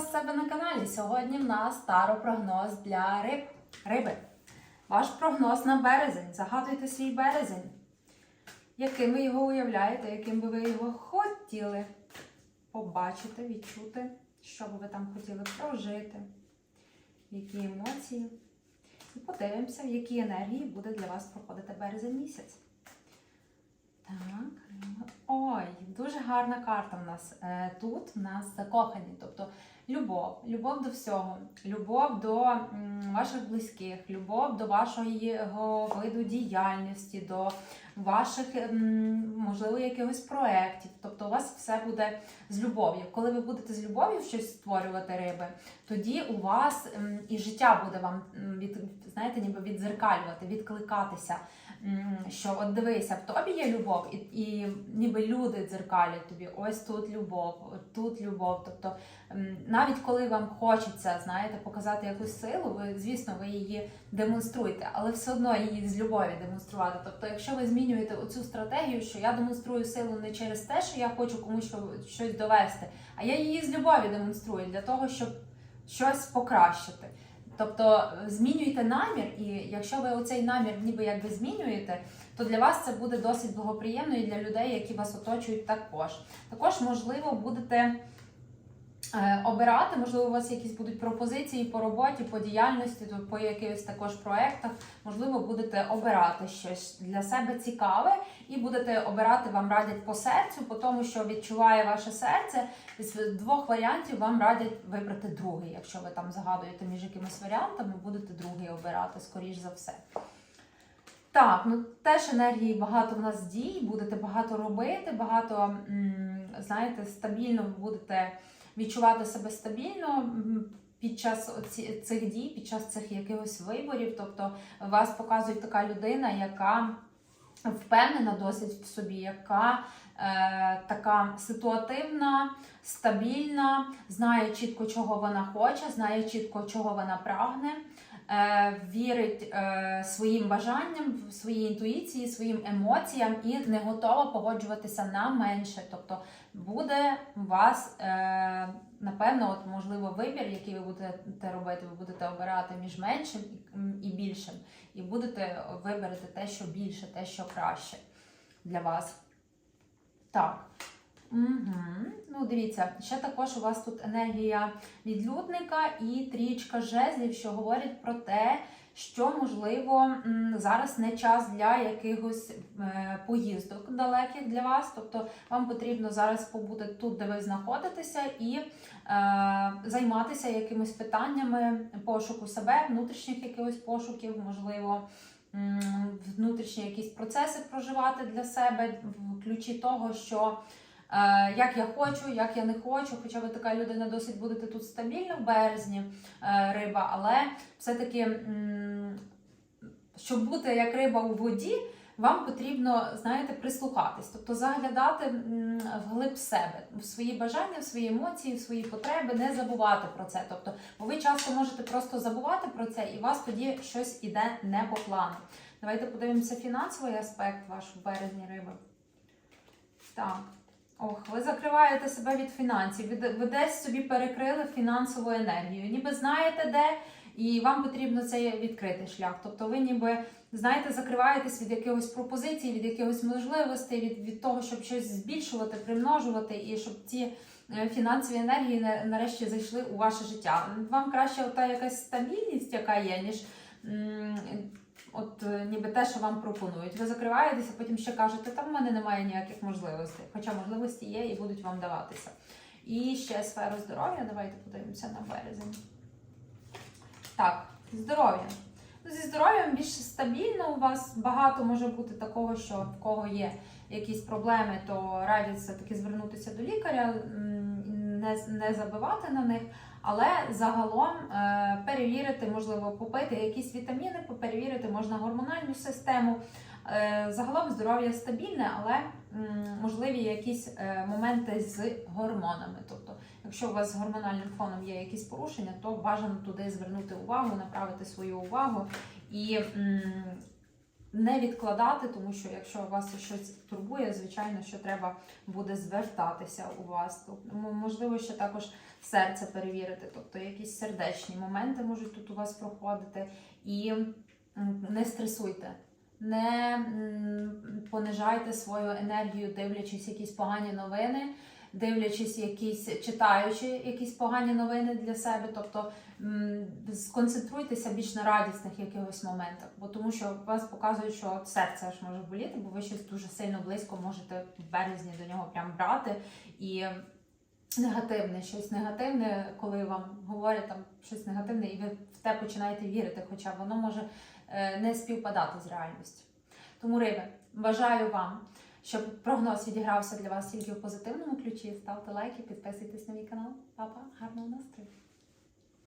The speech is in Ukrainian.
вас себе на каналі. Сьогодні в нас старопрогноз для риб. Риби. Ваш прогноз на березень. Загадуйте свій березень. Яким ви його уявляєте, яким би ви його хотіли побачити, відчути, що би ви там хотіли прожити, які емоції. І подивимося, в які енергії буде для вас проходити березень місяць. Так, ой, дуже гарна карта в нас. Е, Тут в нас закохані, тобто любов, любов до всього, любов до ваших близьких, любов до вашого виду діяльності, до ваших, можливо, якихось проєктів. Тобто у вас все буде з любов'ю. Коли ви будете з любов'ю щось створювати риби, тоді у вас і життя буде вам від, знаєте, ніби відзеркалювати, відкликатися. Що от дивися, в тобі є любов, і, і ніби люди дзеркалять тобі. Ось тут любов, тут любов. Тобто навіть коли вам хочеться, знаєте, показати якусь силу, ви звісно, ви її демонструєте, але все одно її з любові демонструвати. Тобто, якщо ви змінюєте оцю стратегію, що я демонструю силу не через те, що я хочу комусь щось довести, а я її з любові демонструю для того, щоб щось покращити. Тобто е, змінюйте намір, і якщо ви оцей намір ніби якби змінюєте, то для вас це буде досить благоприємно і для людей, які вас оточують також. Також, можливо, будете обирати, можливо, у вас якісь будуть пропозиції по роботі, по діяльності, по якихось також проєктах, можливо, будете обирати щось для себе цікаве, і будете обирати, вам радять по серцю, по тому, що відчуває ваше серце. З двох варіантів вам радять вибрати другий. Якщо ви там загадуєте між якимись варіантами, будете другий обирати, скоріш за все. Так, ну теж енергії багато в нас дій, будете багато робити, багато, знаєте, стабільно будете відчувати себе стабільно під час цих дій, під час цих якихось виборів. Тобто вас показує така людина, яка впевнена досить в собі, яка е, така ситуативна, стабільна, знає чітко, чого вона хоче, знає чітко, чого вона прагне. Е, Вірить е, своїм бажанням, своїй інтуїції, своїм емоціям і не готова погоджуватися на менше. Тобто буде у вас, е, напевно, от можливо, вибір, який ви будете робити, ви будете обирати між меншим і- більшим, і будете виберете те, що більше, те, що краще для вас. Так. Угу. Ну, дивіться, ще також у вас тут енергія відлюдника і трічка жезлів, що говорять про те, що можливо зараз не час для якихось е, поїздок далеких для вас. Тобто вам потрібно зараз побути тут, де ви знаходитеся, і е, займатися якимись питаннями пошуку себе, внутрішніх якихось пошуків, можливо. Внутрішні якісь процеси проживати для себе в ключі того, що як я хочу, як я не хочу. Хоча ви така людина досить будете тут стабільно в березні е, риба, але все-таки, щоб бути як риба у воді, вам потрібно, знаєте, прислухатись, тобто заглядати вглиб себе, в свої бажання, в свої емоції, в свої потреби, не забувати про це. Тобто, бо ви часто можете просто забувати про це, і у вас тоді щось іде не по плану. Давайте подивимося фінансовий аспект ваш в березні риби. Так. Ох, ви закриваєте себе від фінансів. Ви, ви десь собі перекрили фінансову енергію. Ніби знаєте де, і вам потрібно цей відкрити шлях. Тобто ви ніби знаєте, закриваєтесь від якихось пропозицій, від якихось можливостей, від, від того, щоб щось збільшувати, примножувати, і щоб ці е, фінансові енергії на- нарешті зайшли у ваше життя. Вам краще ота якась стабільність, яка є, ніж. От е, ніби те, що вам пропонують. Ви закриваєтеся, потім ще кажете, там в мене немає ніяких можливостей. Хоча можливості є і будуть вам даватися. І ще сферу здоров'я. Давайте подивимося на березень. Так, здоров'я. Ну, зі здоров'ям більш стабільно у вас багато може бути такого, що в кого є якісь проблеми, то радять все-таки звернутися до лікаря, не, не забивати на них. Але загалом е, перевірити, можливо, попити якісь вітаміни, перевірити можна гормональну систему. Е, загалом здоров'я стабільне, але можливі якісь е, моменти з гормонами. Тобто, якщо у вас з гормональним фоном є якісь порушення, то бажано туди звернути увагу, направити свою увагу і не відкладати, тому що якщо вас щось турбує, звичайно, що треба буде звертатися у вас. Тобто, можливо, ще також серце перевірити, тобто якісь сердечні моменти можуть тут у вас проходити. І не стресуйте. Не понижайте свою енергію, дивлячись якісь погані новини, дивлячись якісь, читаючи якісь погані новини для себе. Тобто сконцентруйтеся більш на радісних якихось моментах, бо тому що вас показують, що серце аж може боліти, бо ви щось дуже сильно близько можете в березні до нього прям брати і. Негативне, щось негативне, коли вам говорять там щось негативне, і ви в те починаєте вірити, хоча воно може е, не співпадати з реальністю. Тому, риби, бажаю вам, щоб прогноз відігрався для вас тільки в позитивному ключі. Ставте лайки, підписуйтесь на мій канал. Папа, гарного настрою!